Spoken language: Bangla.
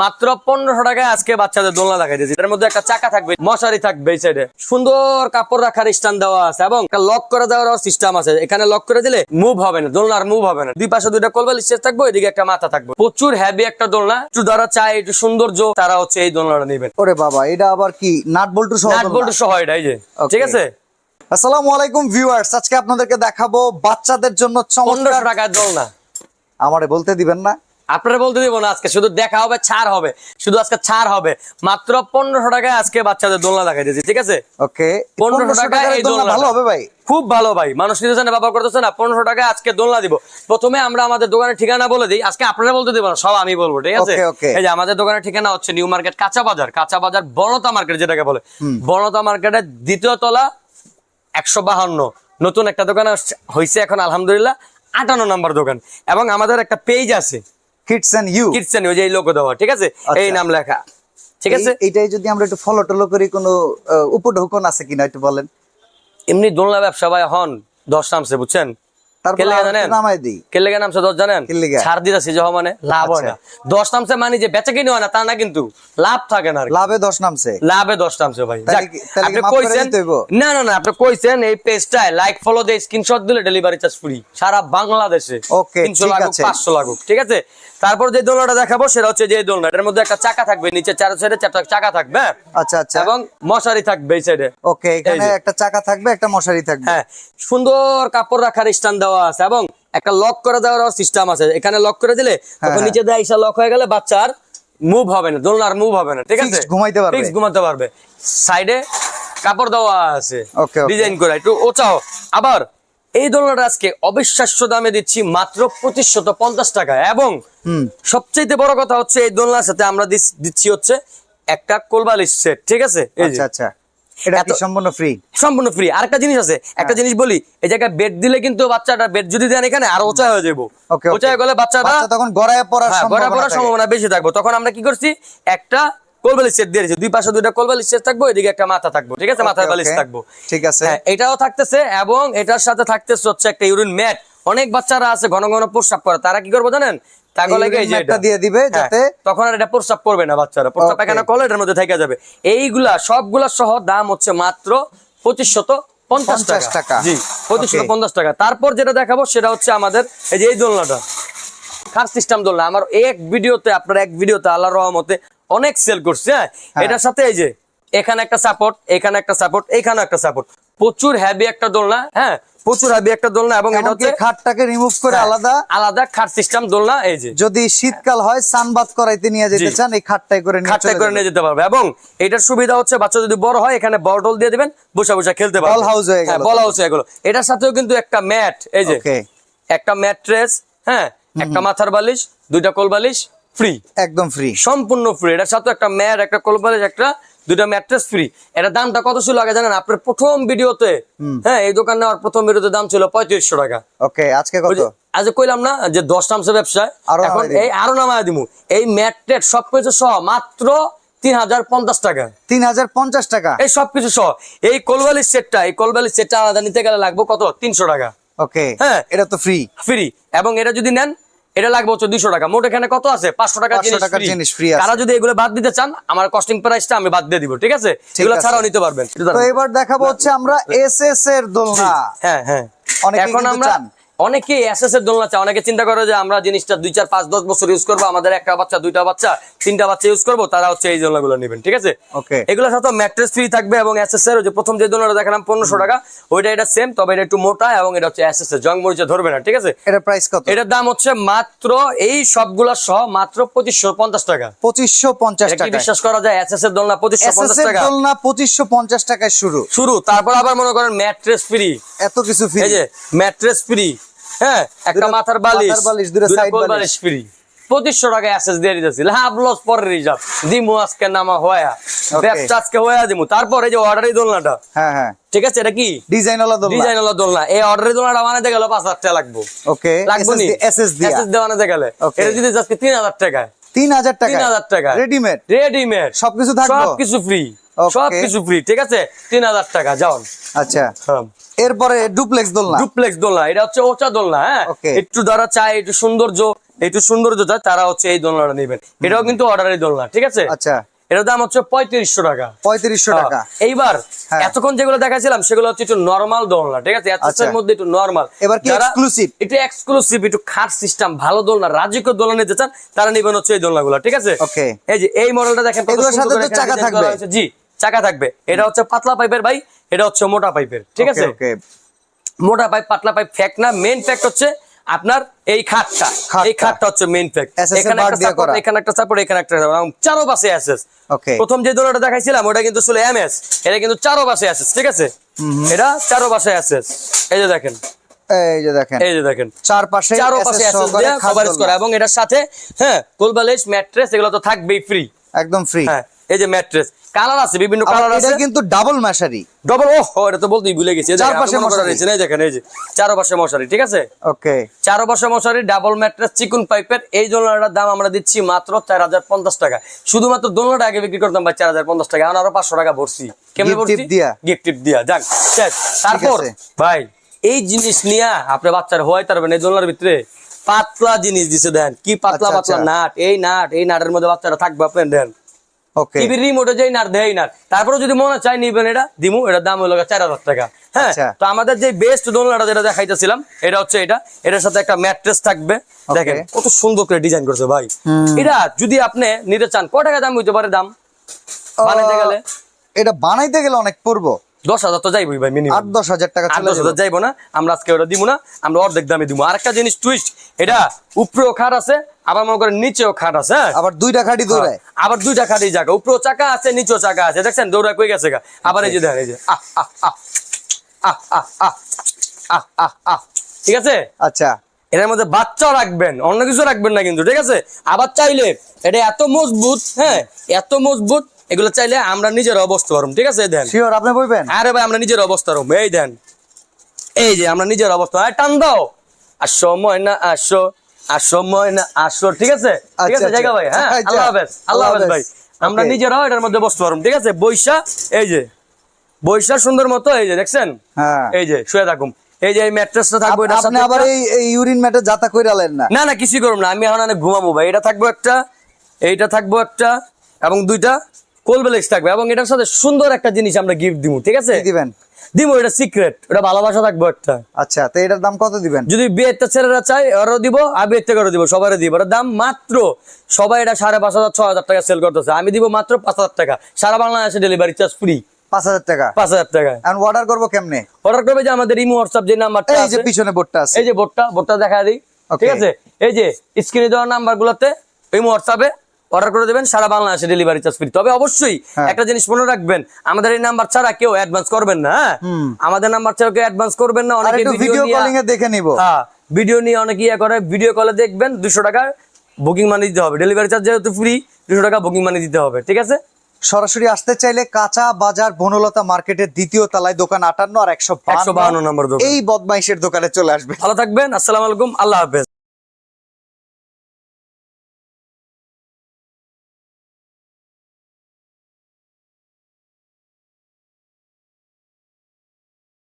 মাত্র পনেরোশো টাকায় আজকে বাচ্চাদের দোলনা দেখাই দিয়েছি। এর মধ্যে একটা চাকা থাকবে মশারি থাকবে এই সাইডে সুন্দর কাপড় রাখার স্ট্যান্ড দেওয়া আছে এবং লক করে দেওয়ার সিস্টেম আছে। এখানে লক করে দিলে মুভ হবে না দোলনার মুভ হবে না। দুই পাশে দুইটা কলবাল স্টেজ থাকবে এদিকে একটা মাথা থাকবে। প্রচুর হ্যাভি একটা দোলনা একটু যারা চায় একটু সৌন্দর্য তারা হচ্ছে এই দোলনাটা নেবেন। ওরে বাবা এটা আবার কি? নাট বল্টু সহ নাট বল্টু সহ এটা এই যে। ঠিক আছে? আসসালামু আলাইকুম ভিউয়ার্স আজকে আপনাদেরকে দেখাবো বাচ্চাদের জন্য চমৎকার টাকার দোলনা। আমারে বলতে দিবেন না। আপনারা বলতে দিব না আজকে শুধু দেখা হবে ছাড় হবে। শুধু আজকে ছাড় হবে। মাত্র পনেরোশো টাকায় আজকে বাচ্চাদের দোলনা দেখাই দিয়েছি ঠিক আছে? ওকে পনেরোশো টাকা এই দোলনা ভালো হবে ভাই? খুব ভালো ভাই মানুষ নিতেছে না ব্যবহার করতেছে না পনেরোশো টাকায় আজকে দোলনা দিব। প্রথমে আমরা আমাদের দোকানের ঠিকানা বলে দিই আজকে আপনারা বলতে দিব না সব আমি বলব ঠিক আছে. এই যে আমাদের দোকানের ঠিকানা হচ্ছে নিউ মার্কেট কাঁচা বাজার কাঁচা বাজার বনতা মার্কেট যেটাকে বলে। বনতা মার্কেটের দ্বিতীয় তলা একশো বাহান্ন। নতুন একটা দোকান হয়েছে এখন আলহামদুলিল্লাহ আটান্ন নম্বর দোকান। এবং আমাদের একটা পেজ আছে কিডস এন্ড ইউ যে লোগো দেওয়া ঠিক আছে? আচ্ছা। এই নাম লেখা ঠিক আছে? এইটাই যদি আমরা একটু ফলো টলো করি কোনো উপঢৌকন আছে কিনা একটু বলেন? এমনি দোলনা ব্যবসা ভাই হন দশ নামছে বুঝছেন? যে মানে লাভ না। দশ নামছে যে বেচা কিনে না তা না কিন্তু লাভ থাকে না লাভে দশ নামছে। লাভে দশ নামছে ভাই। আপনি কইছেন? না না না আপনি কইছেন এই পেজটায় লাইক ফলো দিয়ে স্ক্রিনশট দিলে ডেলিভারি চার্জ ফ্রি সারা বাংলাদেশে Okay, তিনশো লাগুক পাঁচশো লাগুক ঠিক আছে? তারপর যে দোলনাটা দেখাবো সেটা হচ্ছে যে দোলনা। এটার মধ্যে একটা চাকা থাকবে নিচে চার সাইডে চারটা চাকা থাকবে হ্যাঁ? আচ্ছা আচ্ছা। এবং মশারি থাকবে এই সাইডে ওকে এখানে একটা চাকা থাকবে একটা মশারি থাকবে। হ্যাঁ সুন্দর কাপড় রাখার স্ট্যান্ড দেওয়া আছে এবং একটা লক করে দেওয়ার সিস্টেম আছে। এখানে লক করে দিলে তখন হ্যাঁ। নিচে দেয় লক হয়ে গেলে বাচ্চার মুভ হবে না দোলনার মুভ হবে না ঠিক আছে? ঘুমাইতে পারবে। ঘুমাতে পারবে। সাইডে কাপড় দেওয়া আছে okay. ডিজাইন করে একটু ওচাও আবার এই দোলনাটা আজকে অবিশ্বাস্য দামে দিচ্ছি মাত্র পঁচিশশত পঞ্চাশ টাকা এবং সবচেয়ে বড় কথা হচ্ছে এই দোলনার সাথে আমরা দিচ্ছি হচ্ছে একটা কোলবালিশ সেট ঠিক আছে? আচ্ছা আচ্ছা। সম্পূর্ণ ফ্রি সম্পূর্ণ ফ্রি আরেকটা জিনিস আছে হ্যাঁ। একটা জিনিস বলি এই জায়গায় বেড দিলে কিন্তু বাচ্চাটা বেড যদি দেন এখানে আরও হয়ে যাব হয়ে গেলে বাচ্চাটা তখন গড়ায় পড়ার হ্যাঁ, পড়ার সম্ভাবনা বেশি থাকব। তখন আমরা কি করছি একটা কোলবালিশ সেট দিয়ে দুই পাশে দুইটা কোলবালিশ সেট থাকব এদিকে একটা মাথা থাকব। ঠিক আছে? মাথার বালিশ থাকব। ঠিক আছে। হ্যাঁ এটাও থাকতেছে এবং এটার সাথে থাকতেছে হচ্ছে একটা ইউরিন ম্যাট। অনেক বাচ্চারা আছে ঘন ঘন প্রস্রাব করে। তারা কি করব জানেন। দিয়ে দিবে হ্যাঁ, যাতে তখন আর এটা প্রস্রাব করবে না বাচ্চারা। প্রস্রাব Okay. পায়খানা করলে এটার মধ্যে থেকে যাবে। এইগুলা সবগুলা সহ দাম হচ্ছে মাত্র পঁচিশশত পঞ্চাশ টাকা। টাকা। জি পঁচিশশত পঞ্চাশ টাকা। তারপর যেটা দেখাবো সেটা হচ্ছে আমাদের এই যে এই দোলনাটা। সিস্টেম দোলনা। আমার এক ভিডিওতে আপনার এক ভিডিওতে আল্লাহ রহমতে অনেক সেল করছে হ্যাঁ? এটার সাথে এই যে এখানে একটা সাপোর্ট এখানে একটা সাপোর্ট এখানে একটা সাপোর্ট প্রচুর হ্যাভি একটা দোলনা হ্যাঁ? প্রচুর হ্যাভি একটা দোলনা এবং এটা হচ্ছে খাটটাকে রিমুভ করে হ্যাঁ, আলাদা আলাদা খাট সিস্টেম দোলনা এই যে। যদি শীতকাল হয় সানবাদ করাইতে নিয়ে যেতে চান এই খাটটাই করে নিয়ে খাটটা করে নিয়ে যেতে পারবে। এবং এটার সুবিধা হচ্ছে বাচ্চা যদি বড় হয় এখানে বটল দিয়ে দিবেন বসে বসে খেলতে পারবে। Ball house হয়ে গেল। হ্যাঁ বল হাউস হয়ে গেল। এটার সাথেও কিন্তু একটা ম্যাট এই যে. একটা ম্যাট্রেস হ্যাঁ? একটা মাথার বালিশ দুইটা কোল বালিশ ফ্রি একদম ফ্রি সম্পূর্ণ ফ্রি এটার সাথে একটা ম্যাট একটা কোল একটা দুইটা ম্যাট্রেস ফ্রি এটা দামটা কত ছিল আগে জানেন? আপনার প্রথম ভিডিওতে হ্যাঁ এই দোকান নেওয়ার প্রথম ভিডিওতে দাম ছিল পঁয়ত্রিশশো টাকা। ওকে আজকে কত? যে- আজ কইলাম না যে দশ নামছে ব্যবসায়। এখন। এই আরও নামায় দিমু এই ম্যাট টেট সবকিছু সহ মাত্র তিন হাজার পঞ্চাশ টাকা। তিন হাজার পঞ্চাশ টাকা? এই সবকিছু সহ। এই কোলবালির সেটটা এই কোলবালির সেটটা আলাদা নিতে গেলে লাগবে কত? তিনশো টাকা। ওকে হ্যাঁ। এটা তো ফ্রি ফ্রি এবং এটা যদি নেন এটা লাগবে হচ্ছে দুইশো টাকা। মোট এখানে কত আছে? পাঁচশো টাকা 500 টাকার জিনিস ফ্রি তারা যদি এগুলো বাদ দিতে চান আমার কস্টিং প্রাইসটা আমি বাদ দিয়ে দিব ঠিক আছে? এগুলো। ছাড়াও নিতে পারবেন। এবার দেখাবো হচ্ছে আমরা এস এস এর দোলনা। হ্যাঁ হ্যাঁ। এখন আমরা। অনেকে এসএস এর দোলনা চায়। অনেকে চিন্তা করে যে আমরা জিনিসটা দুই চার পাঁচ দশ বছর ইউজ করব আমাদের একটা বাচ্চা দুইটা বাচ্চা তিনটা বাচ্চা ইউজ করব তারা হচ্ছে এই দোলনাগুলো নেবেন ঠিক আছে. এগুলোর সাথে ম্যাট্রেস ফ্রি থাকবে এবং এসএস এর যে প্রথম যে দোলনাটা দেখালাম পনেরোশো টাকা ওইটা এটা সেম তবে এটা একটু মোটা এবং এটা হচ্ছে এসএস এর জং মরিচে ধরবে না ঠিক আছে? এটা প্রাইস কত? এটার দাম হচ্ছে মাত্র এই সবগুলা সহ মাত্র পঁচিশশো পঞ্চাশ টাকা। পঁচিশশো পঞ্চাশ টাকা বিশ্বাস করা যায়? এসএস এর দোলনা পঁচিশশো পঞ্চাশ এর টাকা? দোলনা পঁচিশশো পঞ্চাশ টাকায় শুরু। শুরু তারপর আবার মনে করেন ম্যাট্রেস ফ্রি এত কিছু ফ্রি এই যে ম্যাট্রেস ফ্রি হ্যাঁ একটা মাথার বালিশ। বালিশ, side কোল বালিশ। ফ্রি পঁচিশশো টাকা অ্যাসেস দিয়ে দিতেছি। লাভ লস পরের রিজার্ভ দিমু আজকে নামা হয়া। ব্যবসা আজকে হয়া দিমু। তারপর যে দোলনাটা। হ্যাঁ হ্যাঁ। ঠিক আছে এটা কি? ডিজাইন ওলা দোলনা। ডিজাইন দোলনা। এই দোলনাটা বানাতে গেলে পাঁচ হাজার টাকা লাগবো। ওকে লাগবো নি? এস এস এসএস দিয়ে বানাতে গেলে. এটা আজকে তিন হাজার টাকায়। তিন হাজার টাকা তিন হাজার টাকা রেডিমেড রেডিমেড সবকিছু থাকবে। সবকিছু ফ্রি. সবকিছু ফ্রি ঠিক আছে? তিন হাজার টাকা যাও আচ্ছা। হ্যাঁ। এরপরে ডুপ্লেক্স দোলনা? ডুপ্লেক্স দোলনা এটা হচ্ছে ওচা দোলনা হ্যাঁ? একটু যারা চায় একটু সৌন্দর্য একটু সৌন্দর্য চায় তারা হচ্ছে এই দোলনাটা নেবেন। এটাও কিন্তু অর্ডারের দোলনা ঠিক আছে? আচ্ছা। এটার দাম হচ্ছে পঁয়ত্রিশশো টাকা। পঁয়ত্রিশশো টাকা। হ্যাঁ। এইবার হ্যাঁ। এতক্ষণ যেগুলো দেখাছিলাম সেগুলো হচ্ছে একটু নর্মাল দোলনা ঠিক আছে? আচ্ছা। এর মধ্যে একটু নর্মাল এবার কি exclusive? একটু এক্সক্লুসিভ একটু খাট সিস্টেম ভালো দোলনা রাজিক দোলনা নিতে চান তারা নিবেন হচ্ছে এই দোলনাগুলো ঠিক আছে? এই যে এই মডেলটা দেখেন সাথে চাকা থাকবে। জি। চাকা থাকবে। এটা হচ্ছে পাতলা পাইপের ভাই এটা হচ্ছে মোটা পাইপের ঠিক আছে? মোটা পাইপ পাতলা পাইপ ফ্যাক্ট না মেইন ফ্যাক্ট হচ্ছে আপনার এই খাটটা। এই খাটটা। হচ্ছে মেইন ফ্যাক্ট এখানে একটা সাপোর্ট এখানে একটা সাপোর্ট এখানে একটা চারো পাশে অ্যাসেস প্রথম যে দোলনাটা দেখাইছিলাম ওটা কিন্তু ছিল এমএস এটা কিন্তু চারো পাশে অ্যাসেস ঠিক আছে? এটা চারো পাশে অ্যাসেস এই যে দেখেন। এই যে দেখেন। এই যে দেখেন। চার পাশে চারো পাশে অ্যাসেস দিয়ে কভারেজ করা এবং এটার সাথে হ্যাঁ কোলবালিশ ম্যাট্রেস এগুলো তো থাকবেই ফ্রি একদম ফ্রি হ্যাঁ এই যে ম্যাট্রেস কালার আছে বিভিন্ন কালার আছে। কিন্তু ডাবল ম্যাশারি ডবল ও এটা তো বলতেই ভুলে গেছি। চারপাশে মশারি। রয়েছেন, এই দেখেন এই যে চারো পাশে মশারি ঠিক আছে? ওকে। চারো পাশে মশারি ডাবল ম্যাট্রেস চিকুন পাইপের। এই দোলনাটার দাম আমরা দিচ্ছি মাত্র চার হাজার পঞ্চাশ টাকা। শুধুমাত্র দোলনাটা আগে বিক্রি করতাম ভাই চার হাজার পঞ্চাশ টাকা। এখন আরও পাঁচশো টাকা ভরছি। কেমনি ভরছি tip দিয়া? গিফট দিয়া। যাক তারপর ভাই এই জিনিস নিয়ে আপনার বাচ্চার হয় তারবেন এই দোলনার ভিতরে পাতলা জিনিস দিছে দেন। কি পাতলা আচ্ছা, পাতলা আচ্ছা। নাট এই নাট এই নাটের মধ্যে বাচ্চারা থাকবে আপনার দেন। টিভির রিমোটে যেই নাট দেয় নাট তারপরে যদি মনে চাই নিবেন এটা দিমু হলো চার হাজার টাকা। হ্যাঁ? আচ্ছা। তো আমাদের যে বেস্ট দোলনাটা যেটা দেখাইতেছিলাম এটা হচ্ছে এটা। এটার সাথে একটা ম্যাট্রেস থাকবে। দেখেন কত সুন্দর করে ডিজাইন করছে ভাই। এটা যদি আপনি নিতে চান টাকা দাম হইতে পারে দাম? বানাইতে গেলে? এটা বানাইতে গেলে অনেক পড়ব। দশ হাজার তো যাইবই ভাই আট দশ হাজার টাকা দশ হাজার যাইবো। না আমরা আজকে ওটা দিব না আমরা অর্ধেক দামে দিব। আর একটা জিনিস টুইস্ট এটা উপরেও খাট আছে আবার মনে করেন নিচেও খাট আছে হ্যাঁ? আবার দুইটা খাটি দৌড়ায়। আবার দুইটা খাটি জায়গা উপরেও চাকা আছে নিচেও চাকা আছে দেখছেন? দৌড়া কই গেছে আবার এই যে দেখেন এই যে আহ আহ আহ আহ আহ আহ আহ আহ আহ ঠিক আছে? আচ্ছা। এটার মধ্যে বাচ্চাও রাখবেন অন্য কিছু রাখবেন না কিন্তু ঠিক আছে? আবার চাইলে এটা এত মজবুত হ্যাঁ এত মজবুত এগুলো চাইলে আমরা নিজের অবস্থা পারব ঠিক আছে দেন। শিওর আপনি বলবেন আরে ভাই আমরা নিজের অবস্থা রব এই দেন। এই যে আমরা নিজের অবস্থা আরে টান দাও। আসো ময়না আসো আসো ময়না আসো ঠিক আছে? ঠিক আচ্ছা, আছে জায়গা ভাই হ্যাঁ? আচ্ছা। আল্লাহ হাফেজ আল্লাহ হাফেজ ভাই। আমরা. নিজেরাও এটার মধ্যে বসতে পারব ঠিক আছে? বৈশা এই যে বৈশা সুন্দর মতো এই যে দেখছেন? হ্যাঁ। এই যে শুয়ে থাকুম এই যে এই ম্যাট্রেসটা থাকবে এটার আপনি আবার এই ইউরিন ম্যাটে যাতা কইরা আলেন না। না না কিছুই করব না আমি এখন অনেক ঘুমাবো ভাই এটা থাকব একটা এইটা থাকব একটা এবং দুইটা কোলবেলেক্স থাকবে এবং এটার সাথে সুন্দর একটা জিনিস আমরা গিফট দিব ঠিক আছে? দিবেন? দিব এটা সিক্রেট ওটা ভালোবাসা থাকব একটা। আচ্ছা তো এটার দাম কত দিবেন? যদি বিয়েতে ছেলেরা চাই ওরাও দিব আর বিয়েতে করে দিব সবাই দিব। ওটার দাম মাত্র সবাই এটা সাড়ে পাঁচ হাজার ছয় হাজার টাকা সেল করতেছে। আমি দিব মাত্র পাঁচ হাজার টাকা। সারা বাংলাদেশে ডেলিভারি চার্জ ফ্রি পাঁচ হাজার টাকা? পাঁচ হাজার টাকা। এখন অর্ডার করব কেমনে? অর্ডার করবে যে আমাদের ইমো হোয়াটসঅ্যাপ যে নাম্বারটা এই যে পিছনে বোর্ডটা আছে। এই যে বোর্ডটা বোর্ডটা দেখা দিই। ঠিক আছে? এই যে স্ক্রিনে দেওয়া নাম্বার গুলোতে ইমো হোয়াটসঅ্যাপে অর্ডার করে দেবেন সারা বাংলাদেশে ডেলিভারি চার্জ ফ্রি তবে অবশ্যই হ্যাঁ। একটা জিনিস মনে রাখবেন আমাদের এই নাম্বার ছাড়া কেউ অ্যাডভান্স করবেন না হ্যাঁ? আমাদের নাম্বার ছাড়া কেউ অ্যাডভান্স করবেন না অনেকে ভিডিও কলিং এ দেখে নিব। হ্যাঁ ভিডিও নিয়ে অনেকে ইয়ে করে ভিডিও কলে দেখবেন দুশো টাকা বুকিং মানি দিতে হবে। ডেলিভারি চার্জ যেহেতু ফ্রি দুশো টাকা বুকিং মানি দিতে হবে ঠিক আছে? সরাসরি আসতে চাইলে কাঁচা বাজার বনলতা মার্কেটের দ্বিতীয় তলায় দোকান আটান্ন আর একশো বাহান্ন। নম্বর এই বদমাইশের দোকানে চলে আসবে ভালো থাকবেন আসসালাম আলাইকুম আল্লাহ হাফেজ।